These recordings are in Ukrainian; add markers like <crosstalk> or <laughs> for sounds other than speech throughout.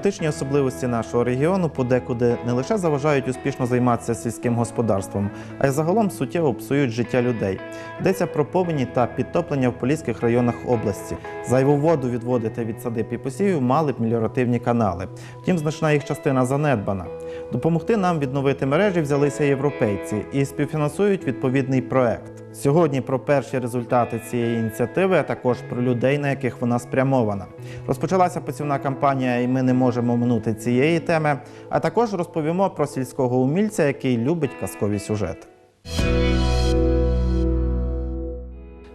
Кліматичні особливості нашого регіону подекуди не лише заважають успішно займатися сільським господарством, а й загалом суттєво псують життя людей. Йдеться про повені та підтоплення в поліських районах області. Зайву воду відводити від садиб і посівів мали б меліоративні канали. Втім, значна їх частина занедбана. Допомогти нам відновити мережі взялися європейці і співфінансують відповідний проект. Сьогодні про перші результати цієї ініціативи, а також про людей, на яких вона спрямована. Розпочалася посівна кампанія, і ми не можемо минути цієї теми. А також розповімо про сільського умільця, який любить казкові сюжети.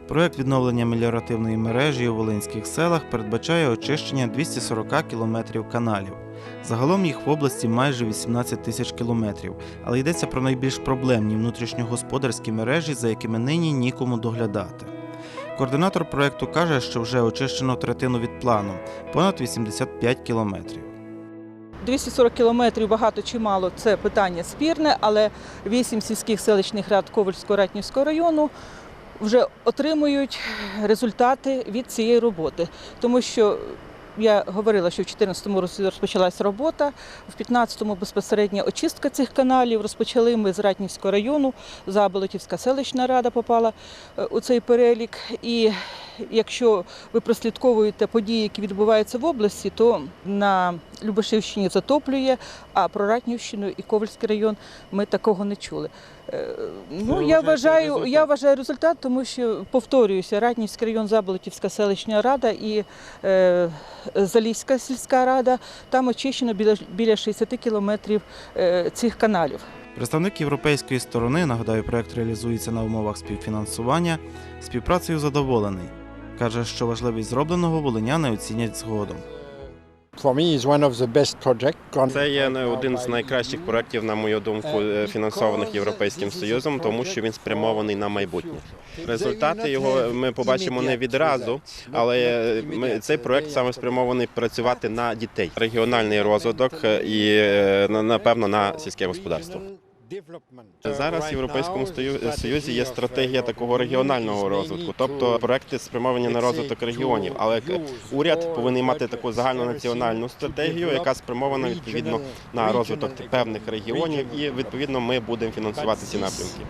Проект відновлення меліоративної мережі у волинських селах передбачає очищення 240 кілометрів каналів. Загалом їх в області майже 18 тисяч кілометрів, але йдеться про найбільш проблемні внутрішньогосподарські мережі, за якими нині нікому доглядати. Координатор проекту каже, що вже очищено третину від плану понад 85 кілометрів. 240 кілометрів багато чи мало це питання спірне, але вісім сільських селищних рад Ковальського ратнівського району вже отримують результати від цієї роботи, тому що. Я говорила, що в 2014 році розпочалася робота, в 2015-му безпосередньо очистка цих каналів. Розпочали ми з Ратнівського району, Заболотівська селищна рада попала е, у цей перелік. І якщо ви прослідковуєте події, які відбуваються в області, то на Любашівщині затоплює, а про Ратнівщину і Ковальський район ми такого не чули. Е, Ну, я вважаю, я вважаю результат, тому що повторююся, Ратнівський район, Заболотівська селищна рада і е, Залізька сільська рада. Там очищено біля, біля 60 кілометрів е, цих каналів. Представник європейської сторони, нагадаю, проект реалізується на умовах співфінансування. Співпрацею задоволений. Каже, що важливість зробленого волиняни оцінять згодом. Це є не один з найкращих проєктів, на мою думку, е, фінансованих Європейським Союзом, тому що він спрямований на майбутнє. Результати його ми побачимо не відразу, але ми цей проект саме спрямований працювати на дітей, регіональний розвиток е, і е, на- напевно на сільське господарство. Зараз в Європейському Союзі є стратегія такого регіонального розвитку, тобто проекти спрямовані на розвиток регіонів. Але уряд повинен мати таку загальнонаціональну стратегію, яка спрямована відповідно на розвиток певних регіонів, і відповідно ми будемо фінансувати ці напрямки.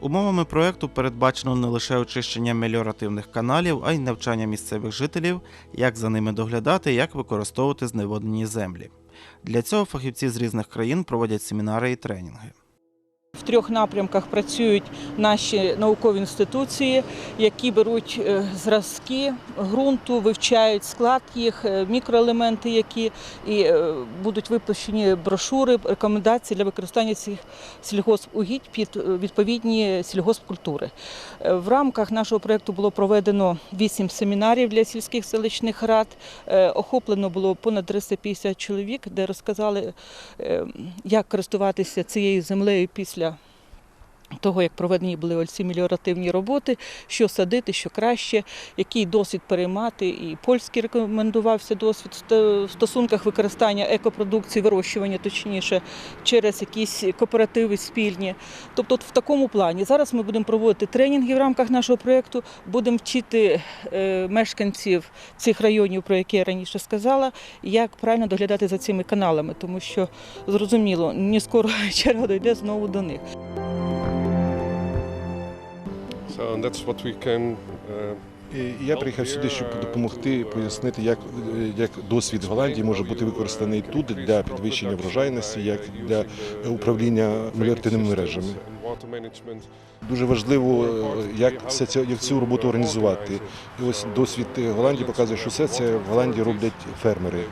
Умовами проекту передбачено не лише очищення меліоративних каналів, а й навчання місцевих жителів, як за ними доглядати, як використовувати зневоднені землі. Для цього фахівці з різних країн проводять семінари і тренінги. В трьох напрямках працюють наші наукові інституції, які беруть е, зразки ґрунту, вивчають склад їх, е, мікроелементи, які і е, будуть випущені брошури, рекомендації для використання цих сільгоспугідь під відповідні сільгоспкультури. В рамках нашого проєкту було проведено вісім семінарів для сільських селищних рад. Охоплено було понад 350 чоловік, де розказали, як користуватися цією землею після того, як проведені були ось меліоративні роботи, що садити, що краще, який досвід переймати. І польський рекомендувався досвід в стосунках використання екопродукції, вирощування точніше, через якісь кооперативи спільні. Тобто в такому плані. Зараз ми будемо проводити тренінги в рамках нашого проєкту, будемо вчити е, мешканців цих районів, про які я раніше сказала, як правильно доглядати за цими каналами, тому що зрозуміло, не скоро <laughs> черга дойде знову до них. So І Я приїхав сюди, щоб допомогти пояснити, як, як досвід Голландії може бути використаний тут для підвищення врожайності, як для управління меліоративними мережами. Дуже важливо, е, як все це як цю роботу організувати. І ось досвід Голландії показує, що все це в Голландії роблять фермери.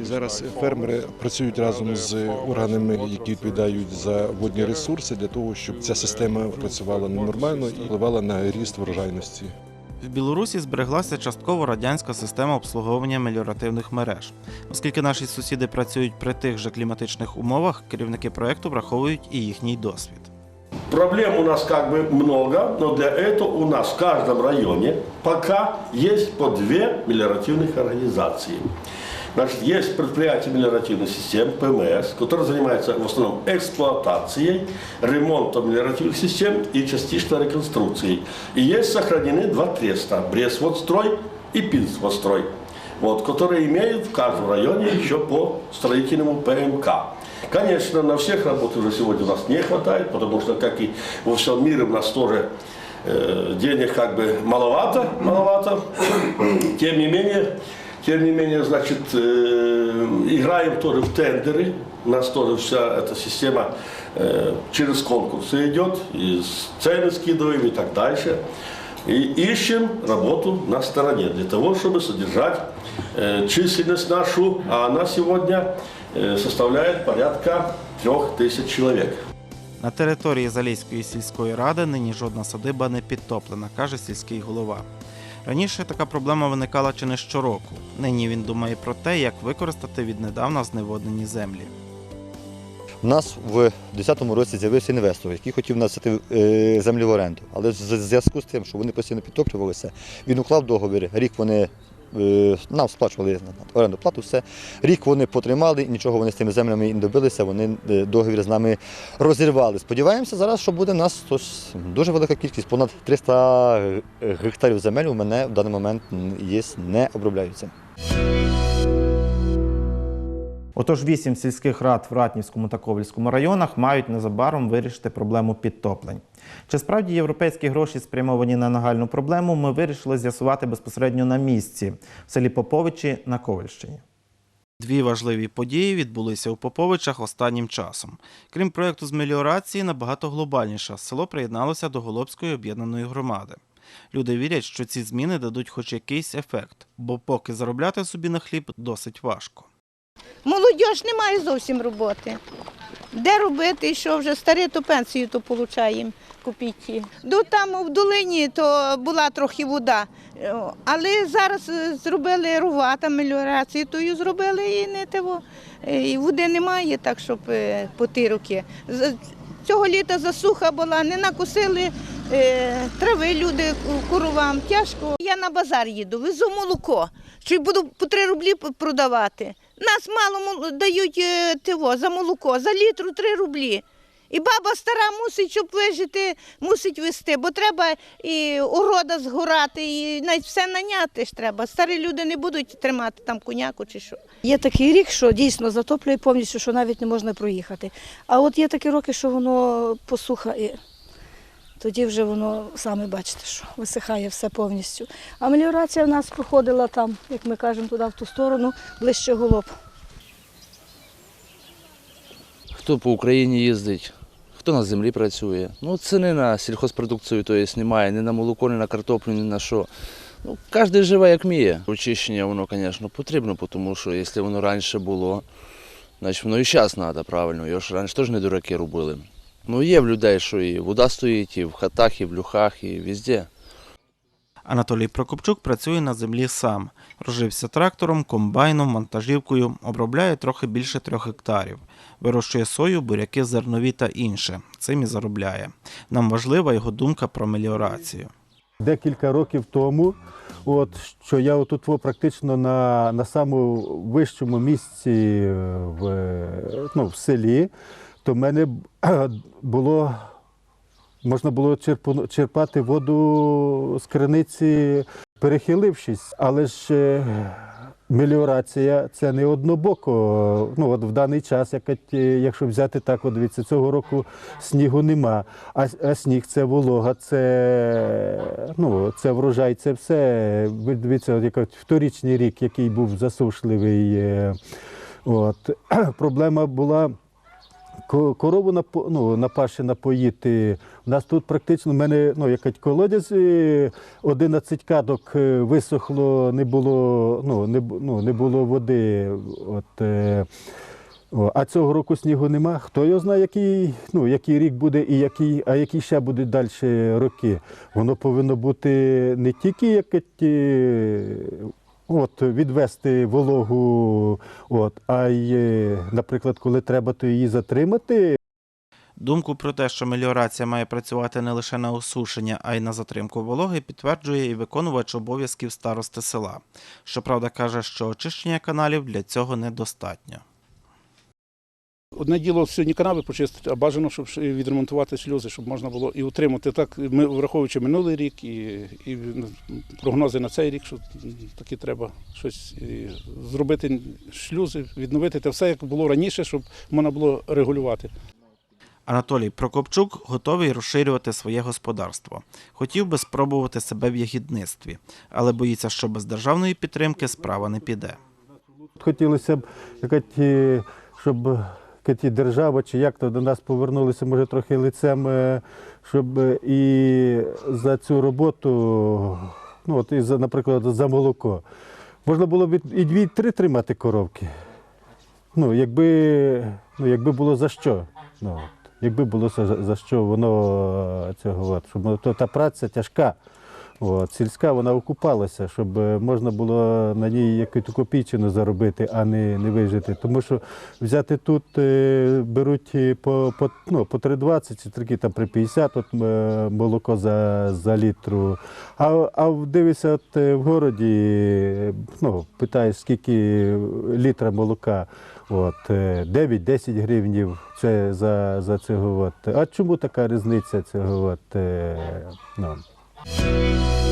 І зараз фермери працюють разом з органами, які відповідають за водні ресурси, для того, щоб ця система працювала нормально і впливала на ріст врожайності. В Білорусі збереглася частково радянська система обслуговування меліоративних мереж. Оскільки наші сусіди працюють при тих же кліматичних умовах, керівники проекту враховують і їхній досвід. Проблем у нас как бы много, но для этого у нас в каждом районе пока есть по две мелиоративных организации. Значит, есть предприятие мелиоративных систем, ПМС, которое занимается в основном эксплуатацией, ремонтом мелиоративных систем и частичной реконструкцией. И есть сохранены два треста – Брестводстрой и Пинсводстрой. вот, которые имеют в каждом районе еще по строительному ПМК. Конечно, на всех работ уже сегодня у нас не хватает, потому что, как и во всем мире, у нас тоже э, денег как бы маловато, маловато. Тем не менее, тем не менее, значит, э, играем тоже в тендеры. У нас тоже вся эта система э, через конкурсы идет, и цены скидываем и так дальше. И ищем работу на стороне для того, чтобы содержать э, численность нашу, а она сегодня составляет порядка трех тысяч человек. На території Залізької сільської ради нині жодна садиба не підтоплена, каже сільський голова. Раніше така проблема виникала чи не щороку. Нині він думає про те, як використати віднедавна зневоднені землі. У нас в 2010 році з'явився інвестор, який хотів носити е, землю в оренду. Але в зв'язку з тим, що вони постійно підтоплювалися, він уклав договір. Рік вони е, нам сплачували оренду плату, все. Рік вони потримали, нічого вони з тими землями і не добилися. Вони е, договір з нами розірвали. Сподіваємося, зараз, що буде нас тож, дуже велика кількість, понад 300 гектарів земель у мене в даний момент є, не обробляються. Отож, вісім сільських рад в Ратнівському та Ковальському районах мають незабаром вирішити проблему підтоплень. Чи справді європейські гроші спрямовані на нагальну проблему, ми вирішили з'ясувати безпосередньо на місці в селі Поповичі на Ковальщині. Дві важливі події відбулися у Поповичах останнім часом. Крім проєкту з меліорації, набагато глобальніше село приєдналося до Голобської об'єднаної громади. Люди вірять, що ці зміни дадуть хоч якийсь ефект, бо поки заробляти собі на хліб досить важко. Молодь не має зовсім роботи. Де робити, що вже старі, то пенсію то получаємо копійки. До там в долині то була трохи вода. Але зараз е, зробили рувата меліорацію, тою зробили і не того. Е, І води немає, так щоб е, по ті роки. Цього літа засуха була, не накусили трави люди коровам. Тяжко. Я на базар їду, везу молоко, що буду по 3 рублі продавати. Нас мало дають е, тиво, за молоко, за літру 3 рублі. І баба стара мусить, щоб вижити, мусить вести, бо треба і орода згорати, і навіть все наняти ж треба. Старі люди не будуть тримати там коняку чи що. Є такий рік, що дійсно затоплює повністю, що навіть не можна проїхати. А от є такі роки, що воно посуха і тоді вже воно, саме бачите, що висихає все повністю. А меліорація в нас проходила там, як ми кажемо, туди в ту сторону, ближче голоб. Хто по Україні їздить, хто на землі працює. Ну, ціни на сільхозпродукцію то немає, ні на молоко, ні на картоплю, ні на що. Ну, кожен живе як вміє. Очищення воно, звісно, потрібно, тому що якщо воно раніше було, значить воно і зараз треба, правильно. Його ж раніше теж не дураки робили. Ну, є в людей, що і вода стоїть, і в хатах, і в люхах, і везде. Анатолій Прокопчук працює на землі сам. Розжився трактором, комбайном, вантажівкою, обробляє трохи більше трьох гектарів. Вирощує сою, буряки, зернові та інше. Цим і заробляє. Нам важлива його думка про меліорацію. декілька років тому, от, що я отут практично на, на самому вищому місці е, в, е, ну, в селі, то в мене <clears throat> було, можна було черпати воду з криниці, перехилившись, але ж е, меліорація це не однобоко. Ну, от в даний час, е, якщо взяти так, от дивіться, цього року снігу нема, а, сніг це волога, це, ну, це врожай, це все. Дивіться, от, вторічний рік, який був засушливий. е, От. <clears throat> Проблема була. Ко- Корову напо- ну, на паші напоїти. У нас тут практично в мене ну, якась колодязь, е, 11 кадок е, висохло, не було, ну, не, ну, не було води. От, е, о, а цього року снігу нема. Хто його знає, який, ну, який рік буде і який, а які ще будуть далі роки. Воно повинно бути не тільки як е, от, відвести вологу, от, а й, наприклад, коли треба, то її затримати. Думку про те, що меліорація має працювати не лише на осушення, а й на затримку вологи, підтверджує і виконувач обов'язків старости села. Щоправда, каже, що очищення каналів для цього недостатньо. Одне діло сьогодні канави почистити, а бажано, щоб відремонтувати шлюзи, щоб можна було і утримати так, ми враховуючи минулий рік і, і прогнози на цей рік, що таки треба щось зробити шлюзи, відновити те все, як було раніше, щоб можна було регулювати. Анатолій Прокопчук готовий розширювати своє господарство. Хотів би спробувати себе в ягідництві, але боїться, що без державної підтримки справа не піде. Хотілося б, е, щоб якась держава чи як то до нас повернулися, може, трохи лицем, е, щоб е, і за цю роботу, ну от і за, наприклад, за молоко. Можна було б і дві-три тримати коровки. Ну, якби, ну, якби було за що. Ну, якби було за, за що воно е, цього, щоб то та праця тяжка. От, сільська вона окупалася, щоб е, можна було на ній якусь копійчину заробити, а не, не вижити. Тому що взяти тут е, беруть е, по, по, ну, по 3,20 чи такі там при 50 от, молоко за, за літру. А, а дивишся, от в городі, ну, питаєш, скільки літра молока. От, е, 9-10 гривнів це за, за цього. От. А чому така різниця цього? От, е, Música